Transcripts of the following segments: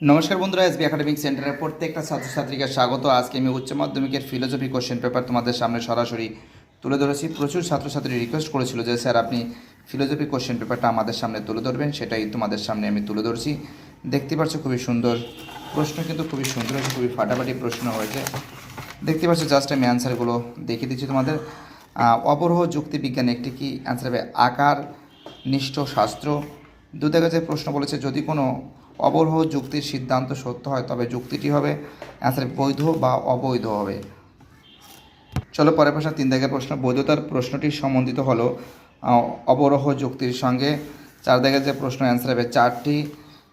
নমস্কার বন্ধুরা SB academic সেন্টারের প্রত্যেকটা ছাত্রছাত্রীকে স্বাগত। আজকে আমি উচ্চ মাধ্যমিকের ফিলোসফি কোশ্চেন পেপার তোমাদের সামনে সরাসরি তুলে ধরেছি। প্রচুর ছাত্রছাত্রী রিকোয়েস্ট করেছিল যে স্যার আপনি ফিলোসফি কোশ্চেন পেপারটা আমাদের সামনে তুলে ধরবেন সেটাই তোমাদের সামনে আমি তুলে ধরছি। দেখতে পাচ্ছ খুবই সুন্দর প্রশ্ন কিন্তু খুবই সুন্দর হয়েছে খুবই ফাটাফাটি প্রশ্ন হয়েছে। দেখতে পাচ্ছ জাস্ট আমি অ্যান্সারগুলো দেখিয়ে দিচ্ছি তোমাদের। আহ, অবরোহ যুক্তিবিজ্ঞান একটি কি? অ্যান্সার হবে আকার নিষ্ঠ শাস্ত্র। দু দেখা যে প্রশ্ন বলেছে যদি কোনো অবরোহ যুক্তির সিদ্ধান্ত সত্য হয় তবে যুক্তিটি হবে অ্যান্সার বৈধ বা অবৈধ হবে। চলো পরের প্রশ্ন তিন দাগের প্রশ্ন। বৈধতার প্রশ্নটি সম্বন্ধিত হলো অবরোহ যুক্তির সঙ্গে। চার দাগের যে প্রশ্ন অ্যান্সার হবে চারটি।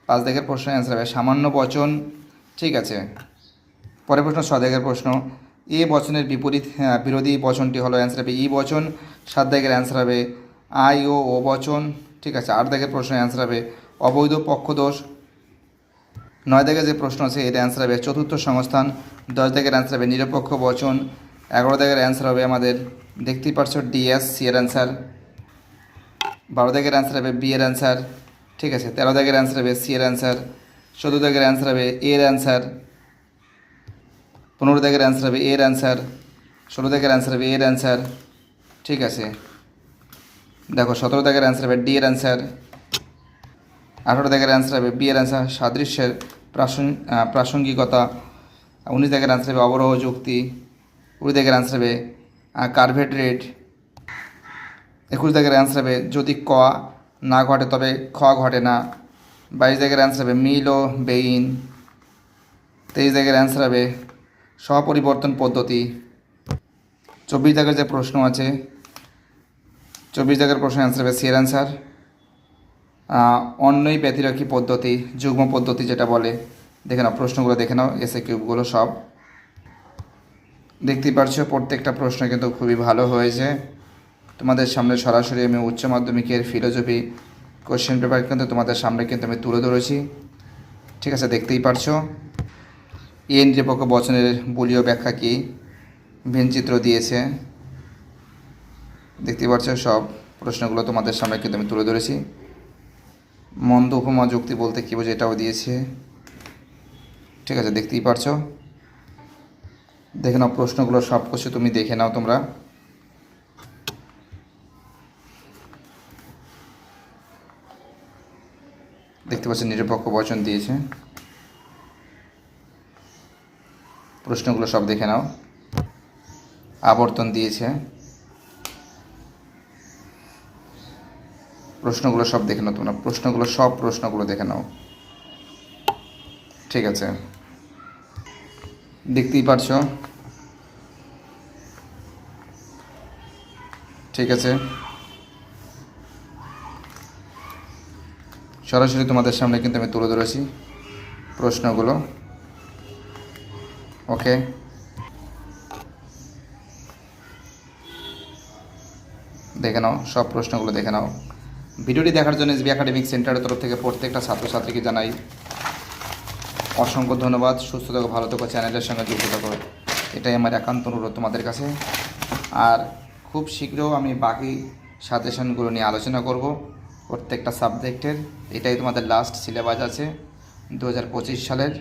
পাঁচ দাগের প্রশ্ন অ্যান্সার হবে সামান্য বচন। ঠিক আছে। পরের প্রশ্ন ছ দাগের প্রশ্ন। এ বচনের বিপরীত হ্যাঁ, বিরোধী বচনটি হলো অ্যান্সার হবে ই বচন। সাত দাগের অ্যান্সার হবে আই ও ও বচন। ঠিক আছে, আট দাগের প্রশ্ন অ্যান্সার হবে। অবৈধ পক্ষদোষ, নয় দাগের যে প্রশ্ন আছে এর অ্যান্সার হবে। চতুর্থ সংস্থান, দশ দাগের অ্যান্সার হবে। নিরপেক্ষ বচন, এগারো দাগের অ্যান্সার হবে আমাদের। দেখতেই পারছ ডিএস সি এর অ্যান্সার বারো দাগের অ্যান্সার হবে বি এর অ্যান্সার ঠিক আছে, তেরো দাগের অ্যান্সার হবে সি এর অ্যান্সার চোদ্দ দাগের অ্যান্সার হবে এ এর অ্যান্সার পনেরো দাগের অ্যান্সার হবে এর অ্যান্সার ষোলো দাগের অ্যান্সার হবে এর অ্যান্সার ঠিক আছে। দেখো, সতেরো দাগের অ্যান্সার হবে ডি এর অ্যান্সার আঠারো দাগের অ্যান্সার হবে বি এর অ্যান্সার সাদৃশ্যের প্রাসঙ্গিকতা, উনিশ দাগের অ্যান্সার হবে অবরোহ যুক্তি, কুড়ি দাগের অ্যান্সার হবে কার্ভেট রেট একুশ দাগের অ্যান্সার হবে যদি ক না ঘটে তবে খ ঘটে না, বাইশ দাগের অ্যান্সার হবে মিল ও বেইন, তেইশ দাগের অ্যান্সার হবে স্বপরিবর্তন পদ্ধতি, চব্বিশ দাগের যে প্রশ্ন আছে চব্বিশ দাগের প্রশ্ন অ্যান্সার হবে সিয়ের অ্যান্সার অন্যই ব্যতিরক্ষী পদ্ধতি, যুগ্ম পদ্ধতি যেটা বলে, দেখে নাও, প্রশ্নগুলো দেখে নাও এসে কিউবগুলো সব। দেখতেই পারছ, প্রত্যেকটা প্রশ্ন কিন্তু খুবই ভালো হয়েছে। তোমাদের সামনে সরাসরি আমি উচ্চ মাধ্যমিকের ফিলোসফি কোশ্চেন পেপার কিন্তু তোমাদের সামনে কিন্তু আমি তুলে ধরেছি। ঠিক আছে, দেখতেই পারছ। এ নিরপেক্ষ বচনের বলীয় ব্যাখ্যা কী? ভিনচিত্র দিয়েছে। দেখতেই পাচ্ছ সব প্রশ্নগুলো তোমাদের সামনে কিন্তু আমি তুলে ধরেছি। মন্দ উপমা যুক্তি বলতে কী বোঝে এটাও দিয়েছে। ঠিক আছে, দেখতেই পারছ। দেখে নাও প্রশ্নগুলো সব কিছু তুমি দেখে নাও তোমরা। দেখতে পাচ্ছ নিরপেক্ষ বচন দিয়েছে। প্রশ্নগুলো সব দেখে নাও। আবর্তন দিয়েছে। প্রশ্নগুলো সব দেখে নাও তোমরা। প্রশ্নগুলো, সব প্রশ্নগুলো দেখে নাও। ঠিক আছে। দেখতেই পারছ? ঠিক আছে। সরাসরি তোমাদের সামনে কিন্তু আমি তুলে ধরেছি প্রশ্নগুলো। ওকে। দেখে নাও, সব প্রশ্নগুলো দেখে নাও। ভিডিওটি দেখার জন্য এসবি একাডেমিক সেন্টারের তরফ থেকে প্রত্যেকটা ছাত্রছাত্রীকে জানাই অসংখ্য ধন্যবাদ। সুস্থ থাকো, ভালো থাকো, চ্যানেলের সঙ্গে যুক্ত থাকো। এটাই আমার একান্ত অনুরোধ তোমাদের কাছে। আর খুব শীঘ্র আমি বাকি সাজেশনগুলো নিয়ে আলোচনা করব প্রত্যেকটা সাবজেক্টের। এটাই তোমাদের লাস্ট সিলেবাস আছে দু হাজার পঁচিশ সালের।